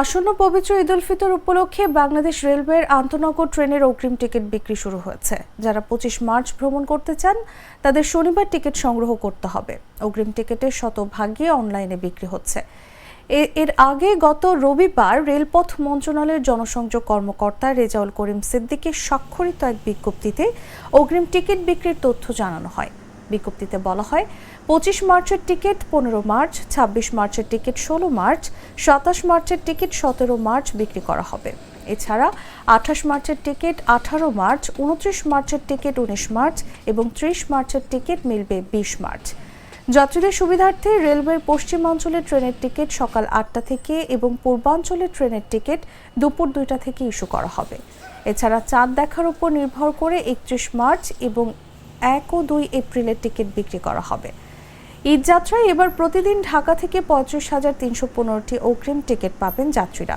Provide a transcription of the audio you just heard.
আসন্ন পবিত্র ঈদ উল ফিতর উপলক্ষে বাংলাদেশ রেলওয়ের আন্তনগর ট্রেনের অগ্রিম টিকিট বিক্রি শুরু হয়েছে। যারা পঁচিশ মার্চ ভ্রমণ করতে চান, তাদের শনিবার টিকিট সংগ্রহ করতে হবে। অগ্রিম টিকিটের শতভাগই অনলাইনে বিক্রি হচ্ছে। এর আগে গত রবিবার রেলপথ মন্ত্রণালয়ের জনসংযোগ কর্মকর্তা রেজাউল করিম সিদ্দিকের স্বাক্ষরিত এক বিজ্ঞপ্তিতে অগ্রিম টিকিট বিক্রির তথ্য জানানো হয়। বিজ্ঞপ্তিতে বলা হয়, পঁচিশ মার্চের টিকিট পনেরো মার্চ, ছাব্বিশ মার্চের টিকিট ষোলো মার্চ, সাতাশ মার্চের টিকিট সতেরো মার্চ বিক্রি করা হবে। এছাড়া, আঠাশ মার্চের টিকিট আঠারো মার্চ, উনত্রিশ মার্চের টিকিট উনিশ মার্চ এবং ত্রিশ মার্চের টিকিট মিলবে বিশ মার্চ। যাত্রীদের সুবিধার্থে রেলওয়ের পশ্চিমাঞ্চলের ট্রেনের টিকিট সকাল আটটা থেকে এবং পূর্বাঞ্চলের ট্রেনের টিকিট দুপুর দুইটা থেকে ইস্যু করা হবে। এছাড়া চাঁদ দেখার উপর নির্ভর করে একত্রিশ মার্চ এবং এক ও দুই এপ্রিলের টিকিট বিক্রি করা হবে। ঈদযাত্রায় এবার প্রতিদিন ঢাকা থেকে পঁয়ত্রিশ হাজার তিনশো পনেরোটি অগ্রিম টিকিট পাবেন যাত্রীরা।